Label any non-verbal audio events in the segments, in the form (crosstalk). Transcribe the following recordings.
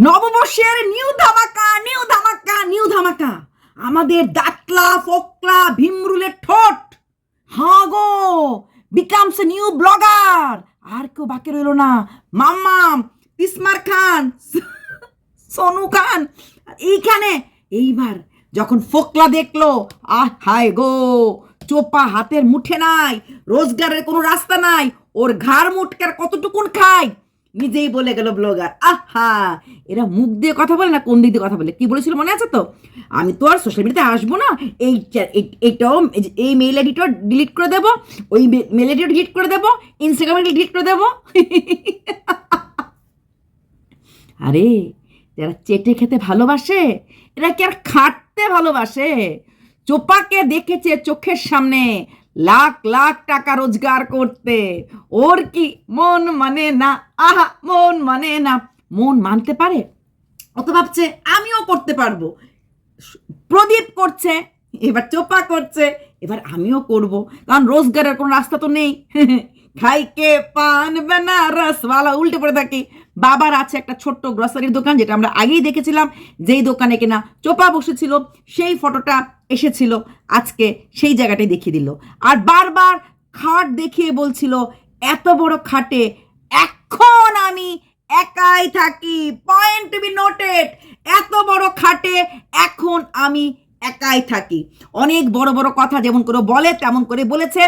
নববর্ষের নিউ ধামাকা নিউ ধামাকা নিউ ধামাকা। আমাদের দাঁতলা, ফোকলা, ভীমরুলের ঠোঁট। হ্যাঁ গো, বিকামস নিউ ব্লগার। আর কেউ বাকি রইল না। মাম্মাম, ইসমার খান, সোনু খান। এইখানে, এইবার যখন ফোকলা দেখল, আহ হায় গো, চোপা হাতের মুঠে নাই, রোজগারের কোনো রাস্তা নাই, ওর ঘাড় মুটকার কতটুকুন খায়? নিজেই বলে গেল ব্লগার, আহা! এরা মুখ দিয়ে কথা বলে না কোন দিক দিয়ে কথা বলে? কি বলেছিল মনে আছে তো? আমি তো আর সোশ্যাল মিডিয়াতে আসব না, এই এই- এইটাও, এই এই আইডিটাও ডিলিট করে দেবো, ওই মেইল আইডিও ডিলিট করে দেবো ইনস্টাগ্রামে ডিলিট করে দেবো। আরে, যারা চেটে খেতে ভালোবাসে, এরা কি আর খাটতে ভালোবাসে? চোপাকে দেখেছে চোখের সামনে লাখ লাখ টাকা রোজগার করতে। ওর কি মন মানে না? আহা, মন মানে না। মন মানতে পারে? অত ভাবছে, আমিও করতে পারব। প্রদীপ করছে, এবার চোপা করছে, এবার আমিও করব। কারণ রোজগারের কোনো রাস্তা তো নেই। (laughs) খাইকে পান বেনারসওয়ালা উল্টে পড়ে থাকি। বাবার আছে একটা ছোট্ট গ্রসারির দোকান যেটা আমরা আগেই দেখেছিলাম, যেই দোকানে কিনা চোপা বসেছিল, সেই ফটোটা এসেছিল, আজকে সেই জায়গাটাই দেখিয়ে দিল। আর বারবার খাট দেখিয়ে বলছিল, এত বড় খাটে এখন আমি একাই থাকি পয়েন্ট বি নোটেড এত বড় খাটে এখন আমি একাই থাকি। অনেক বড় বড় কথা যেমন করে বলে, তেমন করে বলেছে।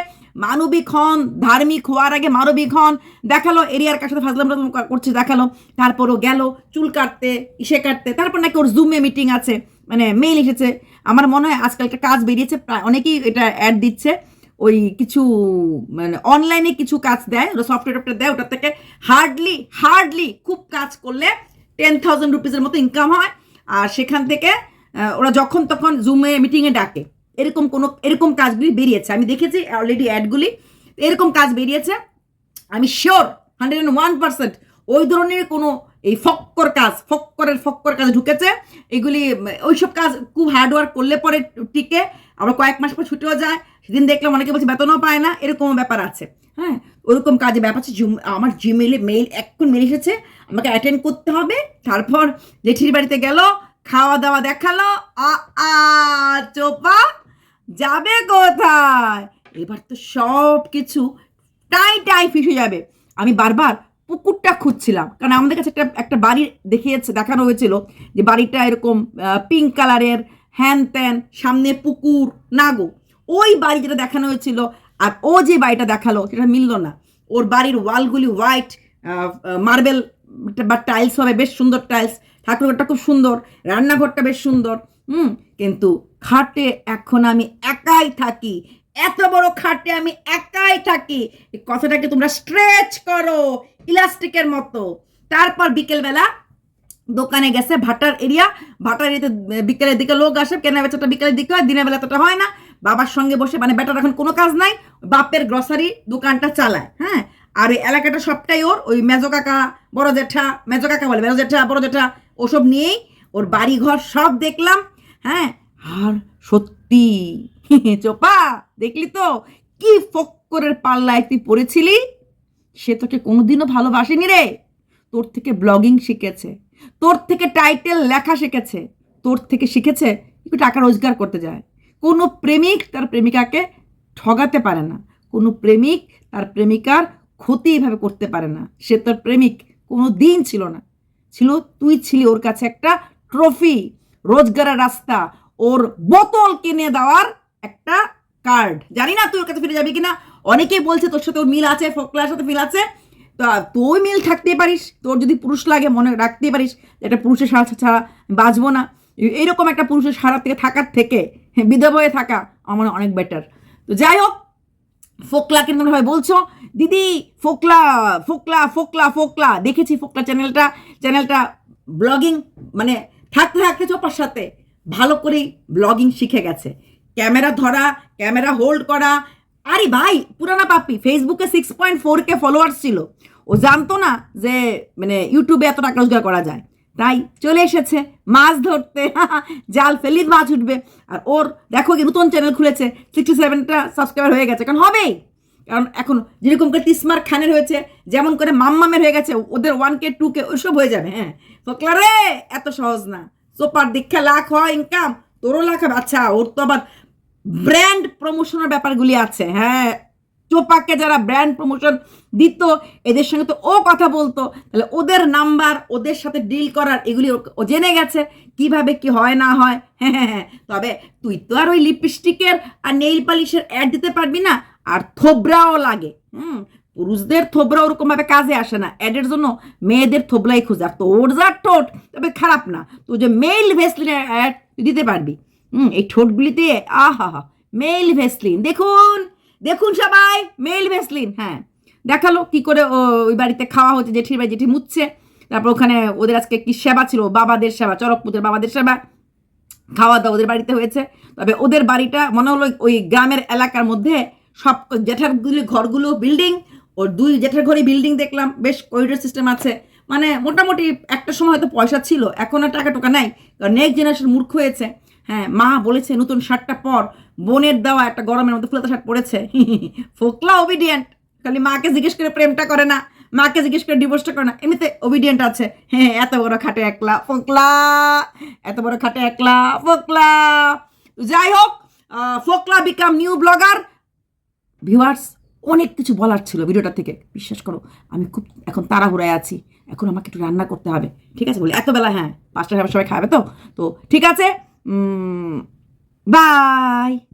মানবিক হন, ধার্মিক হওয়ার আগে মানবিক হন, দেখাল, এরিয়ার কাছে ফাজলাম টাজলাম করছে, দেখাল। তারপরও গেল, চুল কাটতে, ইসে কাটতে, তারপর নাকি ওর জুমে মিটিং আছে মানে মেইল এসেছে। আমার মনে হয় আজকাল একটা কাজ বেরিয়েছে, প্রায় অনেকেই এটা অ্যাড দিচ্ছে। ওই কিছু মানে অনলাইনে কিছু কাজ দেয়, ওরা সফটওয়্যার দেয়, ওটার থেকে হার্ডলি হার্ডলি খুব কাজ করলে টেন থাউজেন্ড রুপিসের মতো ইনকাম হয়। আর সেখান থেকে ওরা যখন তখন জুমে মিটিংয়ে ডাকে। এরকম কোনো, এরকম কাজগুলি বেরিয়েছে। আমি দেখেছি অলরেডি অ্যাডগুলি এরকম কাজ বেরিয়েছে। আমি sure hundred and one percent ওই ধরনের কোনো এই ফক্কর কাজ, ফক্করের ফক্কর কাজ ঢুকেছে। এগুলি, ওইসব কাজ খুব হার্ড ওয়ার্ক করলে পরে টিকে। আবার কয়েক মাস পর ছুটেও যায়। সেদিন দেখলাম অনেকে বলছে, বেতনও পায় না। এরকম ব্যাপার আছে। হ্যাঁ ওরকম কাজে ব্যাপার আছে। জুম আমার জিমেলে মেইল এখন মেল এসেছে। আমাকে অ্যাটেন্ড করতে হবে। তারপর জেঠির বাড়িতে গেল। খাওয়া দাওয়া দেখাল চোপা, যাবে কোথায়? এবার তো সব কিছু টাই টাই ফিসে যাবে। আমি বারবার পুকুরটা খুঁজছিলাম, কারণ আমাদের কাছে একটা একটা বাড়ি দেখিয়েছে, দেখানো হয়েছিল যে বাড়িটা এরকম পিঙ্ক কালারের হ্যান ত্যান, সামনে পুকুর নাগো ওই বাড়ি যেটা দেখানো হয়েছিল, আর ও যে বাড়িটা দেখাল, সেটা মিললো না। ওর বাড়ির ওয়ালগুলি হোয়াইট মার্বেল বা টাইলস হবে, বেশ সুন্দর টাইলস ঠাকুরঘরটা খুব সুন্দর, রান্নাঘরটা বেশ সুন্দর, হুম? কিন্তু খাটে এখন আমি একাই থাকি, এত বড় খাটে আমি একাই থাকি, এই কথাটাকে তোমরা স্ট্রেচ করো, ইলাস্টিকের মতো। তারপর বিকেলবেলা দোকানে গেছে ভাটার এরিয়া, ভাটার এরিয়াতে বিকেলের দিকে লোক আসে কেনা বেচাটা বিকেলের দিকে হয়, দিনের বেলা তোটা হয় না। বাবার সঙ্গে বসে মানে বেটার এখন কোনো কাজ নাই, বাপের গ্রসারি দোকানটা চালায় হ্যাঁ? আর এলাকাটা সবটাই ওর, ওই মেজো কাকা, বড় জেঠা, মেজো কাকা বলে, মেজো জেঠা, বড় জেঠা ওসব নিয়েই ওর বাড়ি ঘর সব দেখলাম হ্যাঁ? আর সত্যি, (laughs) চোপা, দেখলি তো? কি ফক্করের পাল্লায় তুই পড়েছিলি? সে তোকে কোনোদিনও ভালোবাসেনি রে। তোর থেকে ব্লগিং শিখেছে। তোর থেকে টাইটেল লেখা শিখেছে। তোর থেকে শিখেছে একটু টাকা রোজগার করতে যায়। কোনো প্রেমিক তার প্রেমিকাকে ঠগাতে পারে না। কোনো প্রেমিক তার প্রেমিকার ক্ষতি এভাবে করতে পারে না। সে তোর প্রেমিক কোনো দিন ছিল না। ছিল, তুই ছিলি ওর কাছে একটা ট্রফি রোজগারের রাস্তা। ওর বোতল কিনে দেওয়ার একটা কার্ড জানি না তুই ওর কাছে ফিরে যাবি কিনা। অনেকেই বলছে তোর সাথে ওর মিল আছে, ফোকলার সাথে মিল আছে। তা তুই মিল থাকতেই পারিস, তোর যদি পুরুষ লাগে মনে রাখতেই পারিস একটা পুরুষের সারা ছাড়া বাঁচবো না। এইরকম একটা পুরুষের সারা থেকে থাকার থেকে, বিধবা থাকা আমার অনেক বেটার তো যাই হোক ফোকলা কিন্তু ভাই বলছো? দিদি, ফোকলা ফোকলা ফোকলা ফোকলা। দেখেছি ফোকলা চ্যানেলটা। চ্যানেলটা ব্লগিং মানে থাকতে থাকতে চোপার সাথে ভালো করেই ব্লগিং শিখে গেছে। ক্যামেরা ধরা, ক্যামেরা হোল্ড করা। আরে ভাই, পুরানা পাপ্পি ফেসবুকে six point four K followers ছিল। ও জানতো না যে মানে ইউটিউবে এত টাকা রোজগার করা যায়। তাই চলে এসেছে। মাছ ধরতে। (laughs) জাল ফেলি মাছ উঠবে। আর ওর, দেখো কি নতুন চ্যানেল খুলেছে। সিক্সটি সেভেনটা সাবস্ক্রাইবার হয়ে গেছে। কারণ হবেই। কারণ এখন যেরকম করে তিসমার খানের হয়েছে, যেমন করে মাম্মামের হয়ে গেছে, ওদের ওয়ান কে টু কে ওইসব হয়ে যাবে হ্যাঁ। ফোকলা রে এত সহজ না। সোপার দীক্ষা লাখ হয় ইনকাম তোরও লাখ হবে। আচ্ছা ওর তো আবার ব্র্যান্ড প্রমোশনের ব্যাপারগুলি আছে হ্যাঁ। চোপাকে যারা ব্র্যান্ড প্রমোশন দিত, এদের সঙ্গে তো ও কথা বলতো। তাহলে ওদের নাম্বার ওদের সাথে ডিল করার এগুলি ও- জেনে গেছে কীভাবে কি হয়, না হয়। হ্যাঁ হ্যাঁ হ্যাঁ। তবে তুই তো আর ওই লিপস্টিকের আর নেইল পালিশের অ্যাড দিতে পারবি না, আর থোবরাও লাগে। হুম, পুরুষদের থোবরা ওরকমভাবে কাজে আসে না। অ্যাডের জন্য মেয়েদের থোবলাই খোঁজে। আর তোর যা ঠোঁট, তবে খারাপ না। তো যে মেল ভেসলিনের অ্যাড দিতে পারবি। হুম, এই ঠোঁটগুলিতে, আহা হা মেল ভেসলিন দেখুন দেখুন সবাই মেল ভেসলিন হ্যাঁ। দেখাল কি করে ওই বাড়িতে খাওয়া হচ্ছে, জেঠির ভাই জেঠি মুচ্ছে তারপর ওখানে ওদের আজকে কি সেবা ছিল? বাবাদের সেবা চরকপুতের বাবাদের সেবা। খাওয়া দাওয়া ওদের বাড়িতে হয়েছে। তবে ওদের বাড়িটা মনে হলো ওই গ্রামের এলাকার মধ্যে সব জেঠারগুলি ঘরগুলো বিল্ডিং ওর দুই জেঠার ঘরে বিল্ডিং দেখলাম। বেশ করিডোর সিস্টেম আছে। মানে মোটামুটি একটা সময় হয়তো পয়সা ছিল, এখন আর টাকা টোকা নাই। কারণ নেক্সট জেনারেশন মূর্খ হয়েছে। হ্যাঁ মা বলেছে, নতুন শার্টটা পর বোনের দেওয়া একটা গরমের মধ্যে ফুলাতা শার্ট পরেছে। ফোকলা ওবিডিয়েন্ট খালি মাকে জিজ্ঞেস করে প্রেমটা করে না, মাকে জিজ্ঞেস করে ডিভোর্সটা করে না, এমনিতে ওবিডিয়েন্ট আছে। হ্যাঁ এত বড় খাটে একলা, ফোকলা, এত বড় খাটে একলা, ফোকলা। যাই হোক ফোকলা বিকাম নিউ ব্লগার ভিউয়ার্স অনেক কিছু বলার ছিল ভিডিওটা থেকে, বিশ্বাস করো, আমি খুব এখন তাড়াহুড়ায় আছি। এখন আমাকে একটু রান্না করতে হবে, ঠিক আছে বলি? এত বেলা হ্যাঁ পাঁচটা সবাই খাবে তো? তো ঠিক আছে Bye.